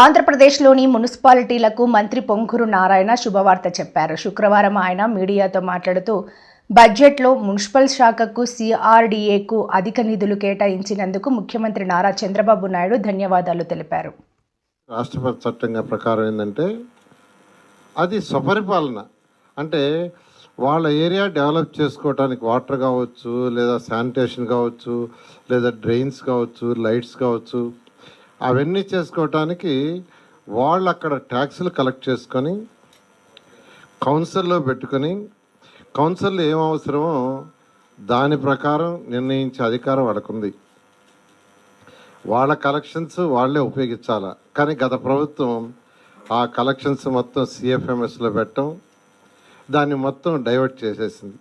ఆంధ్రప్రదేశ్లోని మున్సిపాలిటీలకు మంత్రి పొంగూరు నారాయణ శుభవార్త చెప్పారు. శుక్రవారం ఆయన మీడియాతో మాట్లాడుతూ బడ్జెట్లో మున్సిపల్ శాఖకు సిఆర్డీఏకు అధిక నిధులు కేటాయించినందుకు ముఖ్యమంత్రి నారా చంద్రబాబు నాయుడు ధన్యవాదాలు తెలిపారు. రాష్ట్రపతి చట్టంగా ప్రకారం ఏంటంటే అది స్వపరిపాలన. అంటే వాళ్ళ ఏరియా డెవలప్ చేసుకోవడానికి వాటర్ కావచ్చు లేదా శానిటేషన్ కావచ్చు లేదా డ్రైన్స్ కావచ్చు లైట్స్ కావచ్చు అవన్నీ చేసుకోవటానికి వాళ్ళు అక్కడ ట్యాక్సులు కలెక్ట్ చేసుకొని కౌన్సిల్లో పెట్టుకొని కౌన్సిల్లో ఏం అవసరమో దాని ప్రకారం నిర్ణయించే అధికారం వాళ్ళకుంది. వాళ్ళ కలెక్షన్స్ వాళ్ళే ఉపయోగించాల. కానీ గత ప్రభుత్వం ఆ కలెక్షన్స్ మొత్తం సిఎఫ్ఎంఎస్లో పెట్టడం దాన్ని మొత్తం డైవర్ట్ చేసేసింది.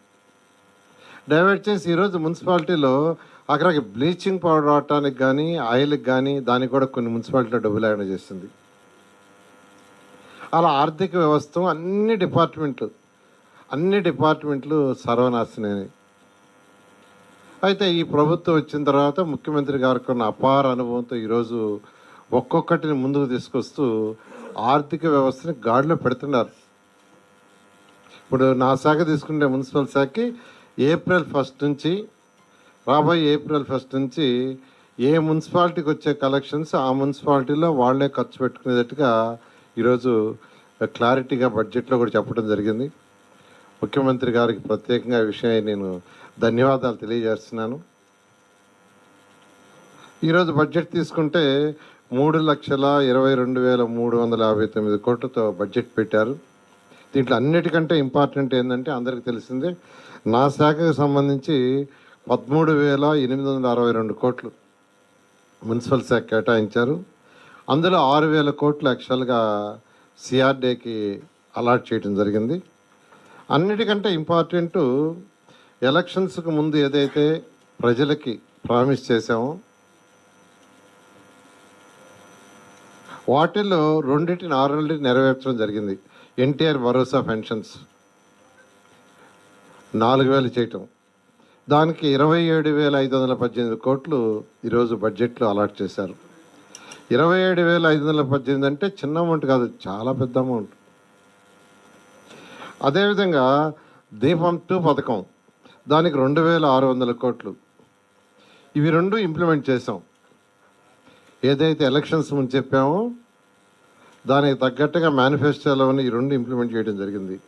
డైవర్ట్ చేసి ఈరోజు మున్సిపాలిటీలో అక్కడికి బ్లీచింగ్ పౌడర్ వాడటానికి కానీ ఆయిల్కి కానీ దానికి కూడా కొన్ని మున్సిపాలిటీలో డబ్బులు ఆయన చేసింది. అలా ఆర్థిక వ్యవస్థ అన్ని డిపార్ట్మెంట్లు అన్ని డిపార్ట్మెంట్లు సర్వనాశనమే అయితే ఈ ప్రభుత్వం వచ్చిన తర్వాత ముఖ్యమంత్రి గారికి ఉన్న అపార అనుభవంతో ఈరోజు ఒక్కొక్కటిని ముందుకు తీసుకొస్తూ ఆర్థిక వ్యవస్థని గాడిలో పెడుతున్నారు. ఇప్పుడు నా శాఖ తీసుకుంటే మున్సిపల్ శాఖకి ఏప్రిల్ ఫస్ట్ నుంచి రాబోయే ఏప్రిల్ ఫస్ట్ నుంచి ఏ మున్సిపాలిటీకి వచ్చే కలెక్షన్స్ ఆ మున్సిపాలిటీలో వాళ్ళే ఖర్చు పెట్టుకునేటట్టుగా ఈరోజు క్లారిటీగా బడ్జెట్లో కూడా చెప్పడం జరిగింది. ముఖ్యమంత్రి గారికి ప్రత్యేకంగా విషయం నేను ధన్యవాదాలు తెలియజేస్తున్నాను. ఈరోజు బడ్జెట్ తీసుకుంటే మూడు లక్షల ఇరవై రెండు వేల మూడు వందల యాభై తొమ్మిది కోట్లతో బడ్జెట్ పెట్టారు. దీంట్లో అన్నిటికంటే ఇంపార్టెంట్ ఏంటంటే అందరికీ తెలిసిందే నా శాఖకు సంబంధించి పదమూడు వేల ఎనిమిది వందల అరవై రెండు కోట్లు మున్సిపల్ శాఖ కేటాయించారు. అందులో ఆరు వేల కోట్లు యాక్చువల్గా సిఆర్డేకి అలాట్ చేయడం జరిగింది. అన్నిటికంటే ఇంపార్టెంట్ ఎలక్షన్స్కి ముందు ఏదైతే ప్రజలకి ప్రామిస్ చేశామో వాటిల్లో రెండింటిని ఆరు నెరవేర్చడం జరిగింది. ఎన్టీఆర్ భరోసా పెన్షన్స్. నాలుగు వేలు చేయటం. దానికి ఇరవై ఏడు వేల ఐదు వందల పద్దెనిమిది కోట్లు ఈరోజు బడ్జెట్లో అలాట్ చేశారు. ఇరవై ఏడు వేల ఐదు వందల పద్దెనిమిది అంటే చిన్న అమౌంట్ కాదు చాలా పెద్ద అమౌంట్. అదేవిధంగా దీపం టూ పథకం దానికి రెండు వేల ఆరు వందల కోట్లు. ఇవి రెండు ఇంప్లిమెంట్ చేసాం ఏదైతే ఎలక్షన్స్ ముందు చెప్పామో దానికి తగ్గట్టుగా మేనిఫెస్టోలోని ఈ రెండు ఇంప్లిమెంట్ చేయడం జరిగింది.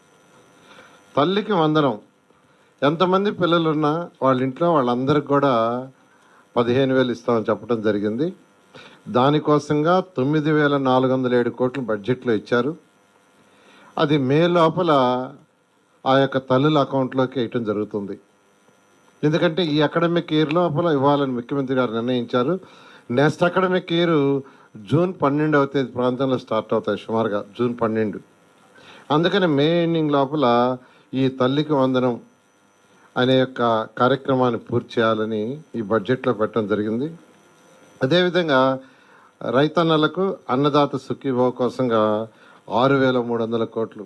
తల్లికి వందనం. ఎంతమంది పిల్లలు ఉన్నా వాళ్ళ ఇంట్లో వాళ్ళందరికి కూడా పదిహేను వేలు ఇస్తామని చెప్పడం జరిగింది. దానికోసంగా తొమ్మిది వేల నాలుగు వందల ఏడు కోట్లు బడ్జెట్లో ఇచ్చారు. అది మే లోపల ఆ యొక్క తల్లుల అకౌంట్లోకి వేయటం జరుగుతుంది. ఎందుకంటే ఈ అకాడమిక్ ఇయర్ లోపల ఇవ్వాలని ముఖ్యమంత్రి గారు నిర్ణయించారు. నెక్స్ట్ అకాడమిక్ ఇయర్ జూన్ పన్నెండవ తేదీ ప్రాంతంలో స్టార్ట్ అవుతాయి సుమారుగా జూన్ పన్నెండు. అందుకని మే ఎండింగ్ లోపల ఈ తల్లికి వందనం అనే యొక్క కార్యక్రమాన్ని పూర్తి చేయాలని ఈ బడ్జెట్లో పెట్టడం జరిగింది. అదేవిధంగా రైతన్నలకు అన్నదాత సుఖీభావ కోసంగా ఆరు వేల మూడు వందల కోట్లు.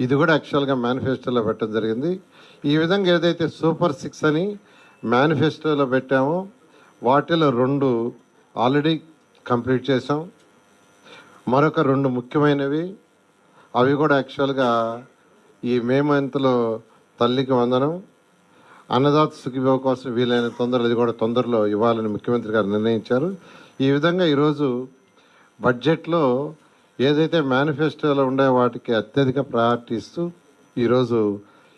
ఇది కూడా యాక్చువల్గా మేనిఫెస్టోలో పెట్టడం జరిగింది. ఈ విధంగా ఏదైతే సూపర్ సిక్స్ అని మేనిఫెస్టోలో పెట్టామో వాటిలో రెండు ఆల్రెడీ కంప్లీట్ చేసాం మరొక రెండు ముఖ్యమైనవి. అవి కూడా యాక్చువల్గా ఈ మే మంత్లో తల్లికి వందనం. అన్నదాత సుఖిభవ కోసం వీలైన తొందరలు అది కూడా తొందరలో ఇవ్వాలని ముఖ్యమంత్రి గారు నిర్ణయించారు. ఈ విధంగా ఈరోజు బడ్జెట్లో ఏదైతే మేనిఫెస్టోలో ఉండే వాటికి అత్యధిక ప్రయారిటీ ఇస్తూ ఈరోజు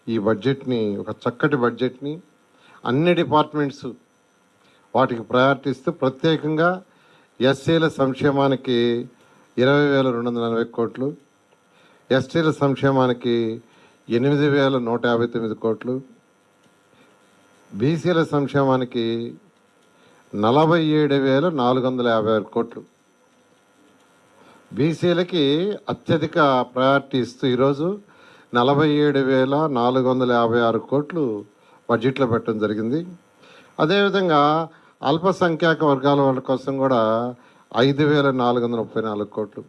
ఈ బడ్జెట్ని ఒక చక్కటి బడ్జెట్ని అన్ని డిపార్ట్మెంట్స్ వాటికి ప్రయారిటీ ఇస్తూ ప్రత్యేకంగా ఎస్సీల సంక్షేమానికి ఇరవై వేల రెండు వందల నలభై కోట్లు ఎస్టీల సంక్షేమానికి ఎనిమిది వేల నూట యాభై తొమ్మిది కోట్లు బీసీల సంక్షేమానికి నలభై ఏడు వేల నాలుగు వందల యాభై ఆరు కోట్లు. బీసీలకి అత్యధిక ప్రయారిటీ ఇస్తూ ఈరోజు నలభై ఏడు వేల నాలుగు వందల యాభై ఆరు కోట్లు బడ్జెట్లో పెట్టడం జరిగింది. అదేవిధంగా అల్పసంఖ్యాక వర్గాల వాళ్ళ కోసం కూడా ఐదు వేల నాలుగు వందల ముప్పై నాలుగు కోట్లు.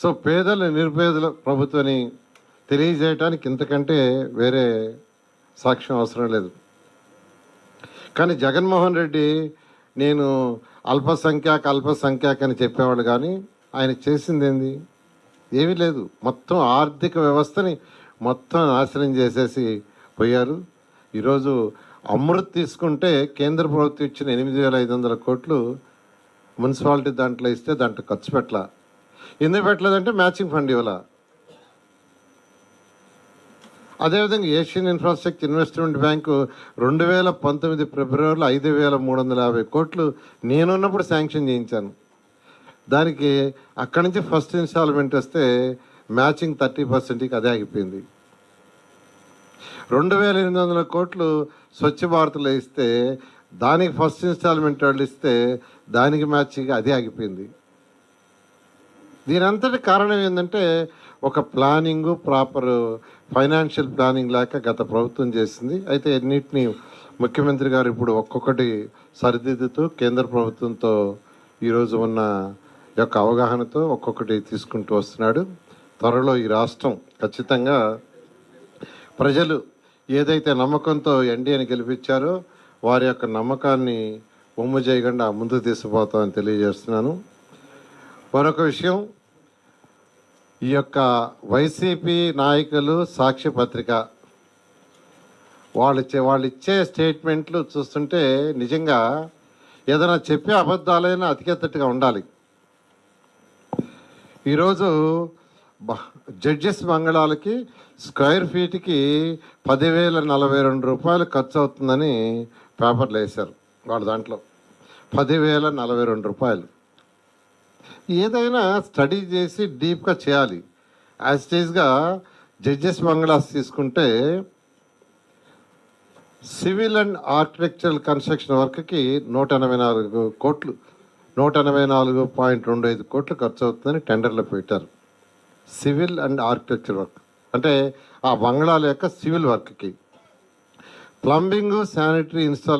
సో పేదల నిరుపేదల ప్రభుత్వాన్ని తెలియజేయటానికి ఇంతకంటే వేరే సాక్ష్యం అవసరం లేదు. కానీ జగన్మోహన్ రెడ్డి నేను అల్పసంఖ్యాక అల్పసంఖ్యాక అని చెప్పేవాడు కానీ ఆయన చేసింది ఏంది ఏమీ లేదు. మొత్తం ఆర్థిక వ్యవస్థని మొత్తం నాశనం చేసేసి పోయారు. ఈరోజు అమృత్ తీసుకుంటే కేంద్ర ప్రభుత్వం ఇచ్చిన ఎనిమిది వేల ఐదు వందల కోట్లు మున్సిపాలిటీ దాంట్లో ఇస్తే దాంట్లో ఖర్చు పెట్టలా. ఎందుకు పెట్టలేదంటే మ్యాచింగ్ ఫండ్ ఇవ్వాల? అదేవిధంగా ఏషియన్ ఇన్ఫ్రాస్ట్రక్చర్ ఇన్వెస్ట్మెంట్ బ్యాంకు రెండు వేల పంతొమ్మిది ఫిబ్రవరిలో ఐదు వేల మూడు వందల యాభై కోట్లు నేనున్నప్పుడు శాంక్షన్ చేయించాను. దానికి అక్కడి నుంచి ఫస్ట్ ఇన్స్టాల్మెంట్ వస్తే మ్యాచింగ్ థర్టీ పర్సెంట్కి అదే ఆగిపోయింది. రెండు వేల ఎనిమిది వందల కోట్లు స్వచ్ఛ భారత్లో ఇస్తే దానికి ఫస్ట్ ఇన్స్టాల్మెంట్ వాళ్ళు ఇస్తే దానికి మ్యాచింగ్ అదే ఆగిపోయింది. దీని అంతటి కారణం ఏంటంటే ఒక ప్లానింగ్ ప్రాపర్ ఫైనాన్షియల్ ప్లానింగ్ లేక గత ప్రభుత్వం చేసింది. అయితే అన్నిటిని ముఖ్యమంత్రి గారు ఇప్పుడు ఒక్కొక్కటి సరిదిద్దుతూ కేంద్ర ప్రభుత్వంతో ఈరోజు ఉన్న యొక్క అవగాహనతో ఒక్కొక్కటి తీసుకుంటూ వస్తున్నాడు. త్వరలో ఈ రాష్ట్రం ఖచ్చితంగా ప్రజలు ఏదైతే నమ్మకంతో ఎన్డీఏని గెలిపించారో వారి యొక్క నమ్మకాన్ని ఉమ్ము చేయకుండా ముందుకు తీసుకుపోతామని తెలియజేస్తున్నాను. మరొక విషయం ఈ యొక్క వైసీపీ నాయకులు సాక్షి పత్రిక. వాళ్ళు ఇచ్చే వాళ్ళు ఇచ్చే స్టేట్మెంట్లు చూస్తుంటే నిజంగా ఏదైనా చెప్పే అబద్ధాలైనా అతికెత్తట్టుగా ఉండాలి. ఈరోజు జడ్జెస్ మంగళాలకి స్క్వేర్ ఫీట్కి పదివేల నలభై రెండు రూపాయలు ఖర్చు అవుతుందని పేపర్లు వేశారు వాళ్ళ దాంట్లో. పదివేల నలభై రెండు రూపాయలు. ఏదైనా స్టడీ చేసి డీప్గా చేయాలి. యాజ్ స్టేజ్గా జడ్జెస్ మంగళాస్ తీసుకుంటే సివిల్ అండ్ ఆర్కిటెక్చరల్ కన్స్ట్రక్షన్ వర్క్కి నూట ఎనభై నాలుగు కోట్లు నూట ఎనభై నాలుగు పాయింట్ రెండు ఐదు కోట్లు ఖర్చు అవుతుందని టెండర్లో పెట్టారు. Civil and architecture work. అంటే ఆ బంగ్లాల యొక్క సివిల్ వర్క్కి. Plumbing sanitary install